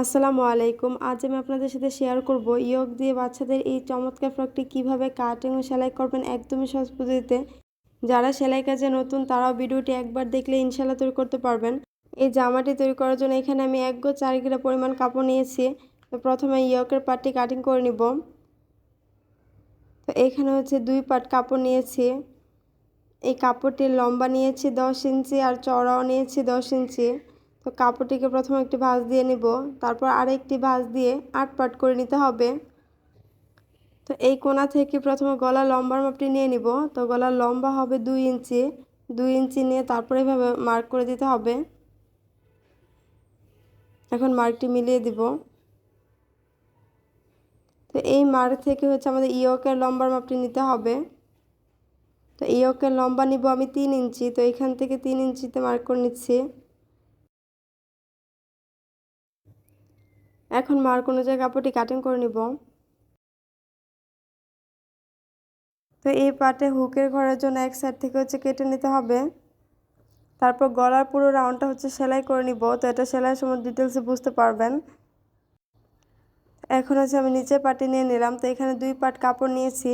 আসসালামু আলাইকুম। আজ আমি আপনাদের সাথে শেয়ার করব ইয়ক দিয়ে বাচ্চাদের এই চমৎকার ফ্রকটি কীভাবে কাটিং ও সেলাই করবেন একদমই সহজ পদ্ধতিতে। যারা সেলাই কাজে নতুন, তারাও ভিডিওটি একবার দেখলে ইনশাল্লাহ তৈরি করতে পারবেন। এই জামাটি তৈরি করার জন্য এখানে আমি এক গো চার কিলো পরিমাণ কাপড় নিয়েছি। তো প্রথমে ইয়কের পাটটি কাটিং করে নিব। তো এখানে হচ্ছে দুই পাট কাপড় নিয়েছি। এই কাপড়টির লম্বা নিয়েছি দশ ইঞ্চি আর চড়াও নিয়েছি দশ ইঞ্চি। তো কাপড়টিকে প্রথমে একটি ভাঁজ দিয়ে নিব, তারপর আরেকটি ভাঁজ দিয়ে আট পাট করে নিতে হবে। তো এই কোনা থেকে প্রথমে গলা লম্বার মাপটি নিয়ে নিব। তো গলার লম্বা হবে দুই ইঞ্চি দুই ইঞ্চি নিয়ে তারপরে এভাবে মার্ক করে দিতে হবে। এখন মার্কটি মিলিয়ে দিব। তো এই মার্ক থেকে হচ্ছে আমাদের ইয়কের লম্বার মাপটি নিতে হবে। তো ইয়কের লম্বা নিব আমি তিন ইঞ্চি, তো এখান থেকে তিন ইঞ্চিতে মার্ক করে নিচ্ছি। এখন মার্ক অনুযায়ী কাপড়টি কাটিং করে নিব। তো এই পাটে হুকের ঘরের জন্য এক সাইড থেকে হচ্ছে কেটে নিতে হবে। তারপর গলার পুরো রাউন্ডটা হচ্ছে সেলাই করে নিব। তো এটা সেলাইয়ের সময় ডিটেলসে বুঝতে পারবেন। এখন হচ্ছে আমি নিচে পাটি নিয়ে নিলাম। তো এখানে দুই পাট কাপড় নিয়েছি।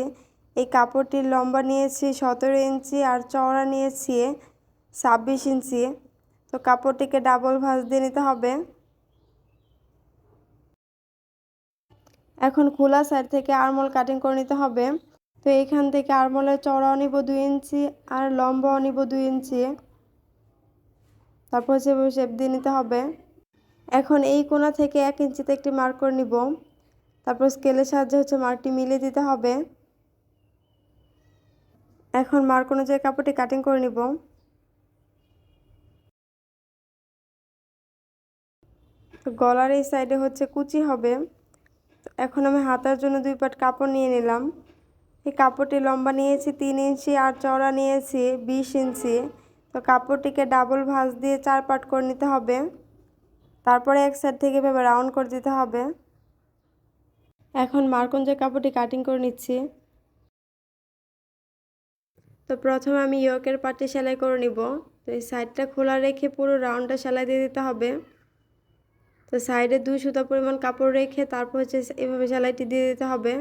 এই কাপড়টির লম্বা নিয়েছি সতেরো ইঞ্চি আর চওড়া নিয়েছি ছাব্বিশ ইঞ্চি। তো কাপড়টিকে ডাবল ভাঁজ দিয়ে নিতে হবে। এখন খোলা সাইড থেকে আরমোল কাটিং করে নিতে হবে। তো এখান থেকে আরমোলের চড়াও নিব দুই ইঞ্চি আর লম্বাও নিব দুই ইঞ্চি। তারপর সেভাবে শেপ দিয়ে নিতে হবে। এখন এই কোনা থেকে এক ইঞ্চিতে একটি মার্ক করে নিব। তারপর স্কেলের সাহায্যে হচ্ছে মার্কটি মিলিয়ে দিতে হবে। এখন মার্ক অনুযায়ী কাপড়টি কাটিং করে নিব। গলার এই সাইডে হচ্ছে কুচি হবে। এখন আমি হাতার জন্য দুই পাট কাপড় নিয়ে নিলাম। এই কাপড়টি লম্বা নিয়েছি, তিন ইঞ্চি, আর চওড়া নিয়েছি, বিশ ইঞ্চি। তো কাপড়টিকে ডাবল ভাঁজ দিয়ে চার পাট করে নিতে হবে। তারপরে এক সাইড থেকে এভাবে রাউন্ড করে দিতে হবে। এখন মার্কঞ্জের কাপড়টি কাটিং করে নিচ্ছি। তো প্রথমে আমি ইয়কের পাটি সেলাই করে নিব। তো এই সাইডটা খোলা রেখে পুরো রাউন্ডটা সেলাই দিয়ে দিতে হবে। তো সাইডে দুই সুতা পরিমাণ কাপড় রেখে তারপর হচ্ছে এভাবে সেলাইটি দিয়ে দিতে হবে।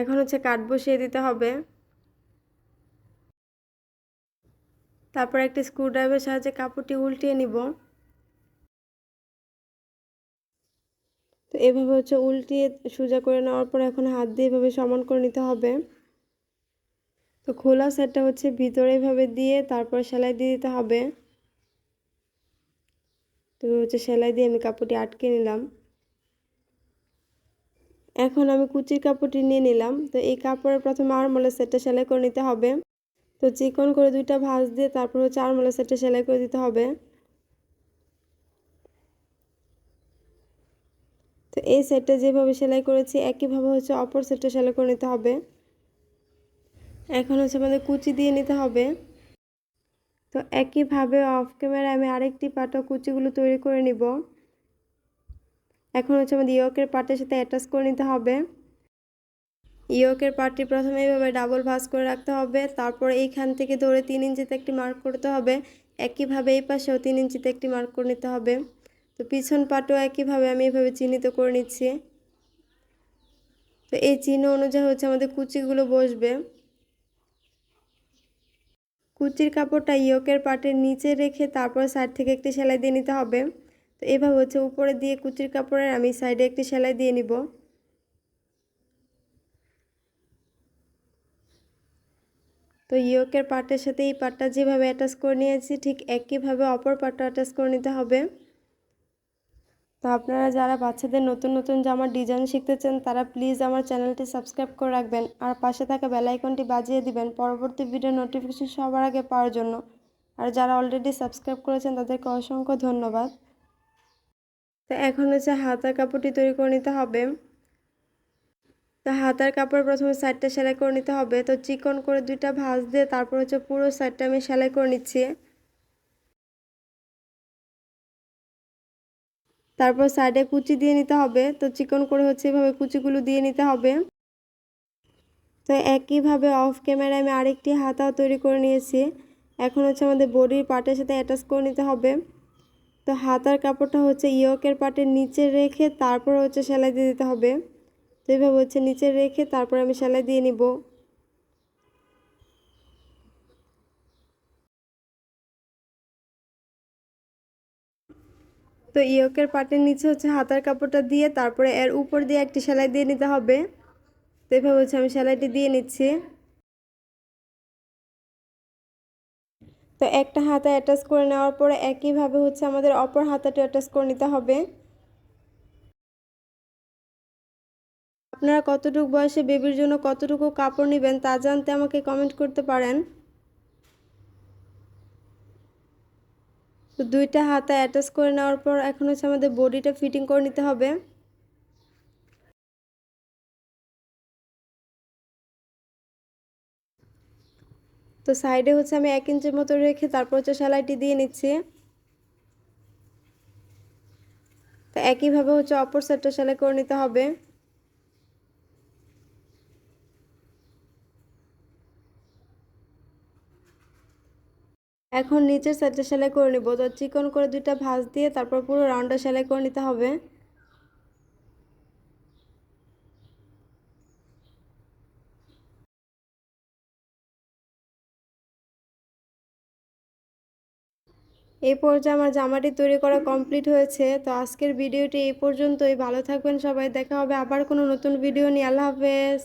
এখন হচ্ছে কাট বসিয়ে দিতে হবে। তারপর একটি স্ক্রুড্রাইভার সাহায্যে কাপড়টি উল্টিয়ে নিব। তো এভাবে হচ্ছে উল্টিয়ে সোজা করে নেওয়ার পর এখন হাত দিয়ে এভাবে সমান করে নিতে হবে। তো খোলা সেটটা হচ্ছে ভিতরে এভাবে দিয়ে তারপর সেলাই দিয়ে দিতে হবে। তো হচ্ছে সেলাই দিয়ে আমি কাপড়টি আটকে নিলাম। এখন আমি কুচির কাপড়টি নিয়ে নিলাম। তো এই কাপড়ের প্রথমে আরমোলের সেটটা সেলাই করে নিতে হবে। তো চিকন করে দুইটা ভাঁজ দিয়ে তারপর হচ্ছে আরমোলের সেটটা সেলাই করে দিতে হবে। তো এই সেটটা যেভাবে সেলাই করেছি, একইভাবে হচ্ছে অপর সেটটা সেলাই করে নিতে হবে। এখন হচ্ছে আমাদের কুচি দিয়ে নিতে হবে। তো একইভাবে অফ ক্যামেরা আমি আরেকটি পাটা কুচিগুলো তৈরি করে নিব। এখন হচ্ছে আমাদের ইয়কের পাটের সাথে অ্যাটাচ করে নিতে হবে। ইয়কের পাটটি প্রথমে এইভাবে ডাবল ভাঁজ করে রাখতে হবে, তারপর এইখান থেকে ধরে তিন ইঞ্চিতে একটি মার্ক করতে হবে। একইভাবে এই পাশেও তিন ইঞ্চিতে একটি মার্ক করে নিতে হবে। তো পিছন পাটও একইভাবে আমি এভাবে চিহ্নিত করে নিচ্ছি। তো এই চিহ্ন অনুযায়ী হচ্ছে আমাদের কুচিগুলো বসবে। কুচির কাপড়টা ইয়কের পাটের নিচে রেখে তারপর সাইড থেকে একটি সেলাই দিয়ে নিতে হবে। তো এভাবে হচ্ছে উপরে দিয়ে কুচির কাপড়ের আমি সাইডে একটি সেলাই দিয়ে নিব। তো ইয়কের পাটের সাথে এই পাটটা যেভাবে অ্যাটাচ করে নিয়েছি, ঠিক একইভাবে অপর পাটটা অ্যাটাচ করে নিতে হবে। তো আপনারা যারা বাচ্চাদের নতুন নতুন জামার ডিজাইন শিখতে চান, তারা প্লিজ আমার চ্যানেলটি সাবস্ক্রাইব করে রাখবেন। আর পাশে থাকা বেলাইকনটি বাজিয়ে দিবেন। পরবর্তী ভিডিও নোটিফিকেশন সবার আগে পাওয়ার জন্য। আর যারা অলরেডি সাবস্ক্রাইব করেছেন, তাদেরকে অসংখ্য ধন্যবাদ। তো এখন হচ্ছে হাতার কাপড়টি তৈরি করে নিতে হবে। তো হাতার কাপড় প্রথমে সাইডটা সেলাই করে নিতে হবে। তো চিকন করে দুইটা ভাঁজ দিয়ে তারপর হচ্ছে পুরো সাইডটা আমি সেলাই করে নিচ্ছি। তারপর সাইডে কুচি দিয়ে নিতে হবে। তো চিকন করে হচ্ছে এভাবে কুচিগুলো দিয়ে নিতে হবে। তো একইভাবে অফ ক্যামেরায় আমি আরেকটি হাতাও তৈরি করে নিয়েছি। এখন হচ্ছে আমাদের বডির পার্টের সাথে অ্যাটাচ করে নিতে হবে। তো হাতার কাপড়টা হচ্ছে ইয়কের পাটের নিচে রেখে তারপর হচ্ছে সেলাই দিয়ে দিতে হবে। তো এইভাবে হচ্ছে নিচে রেখে তারপর আমি সেলাই দিয়ে নিব। তো ইয়কের পাটের নিচে হচ্ছে হাতার কাপড়টা দিয়ে তারপরে এর উপর দিয়ে একটি সেলাই দিয়ে নিতে হবে। তো এভাবে হচ্ছে আমি সেলাইটি দিয়ে নিচ্ছি। তো একটা হাতা অ্যাটাচ করে নেওয়ার পরে একইভাবে হচ্ছে আমাদের অপর হাতাটা অ্যাটাচ করে নিতে হবে। আপনারা কতটুকু বয়সে বেবির জন্য কতটুকু কাপড় নেবেন তা জানতে আমাকে কমেন্ট করতে পারেন। তো দুইটা হাতা অ্যাটাচ করে নেওয়ার পর এখন হচ্ছে আমাদের বডিটা ফিটিং করে নিতে হবে। তো সাইডে হচ্ছে আমি এক ইঞ্চির মতো রেখে তারপর হচ্ছে সেলাইটি দিয়ে নিচ্ছি। তো একইভাবে হচ্ছে অপর সাইডটা সেলাই করে নিতে হবে। এখন নিচের সাইডটা সেলাই করে নিব। তো চিকন করে দুইটা ভাঁজ দিয়ে তারপর পুরো রাউন্ডটা সেলাই করে নিতে হবে। এই পর্যায়ে আমার জামাটি তৈরি করা কমপ্লিট হয়েছে। তো আজকের ভিডিওটি এই পর্যন্তই। ভালো থাকবেন সবাই। দেখা হবে আবার কোনো নতুন ভিডিও নিয়ে। আল্লাহ হাফেজ।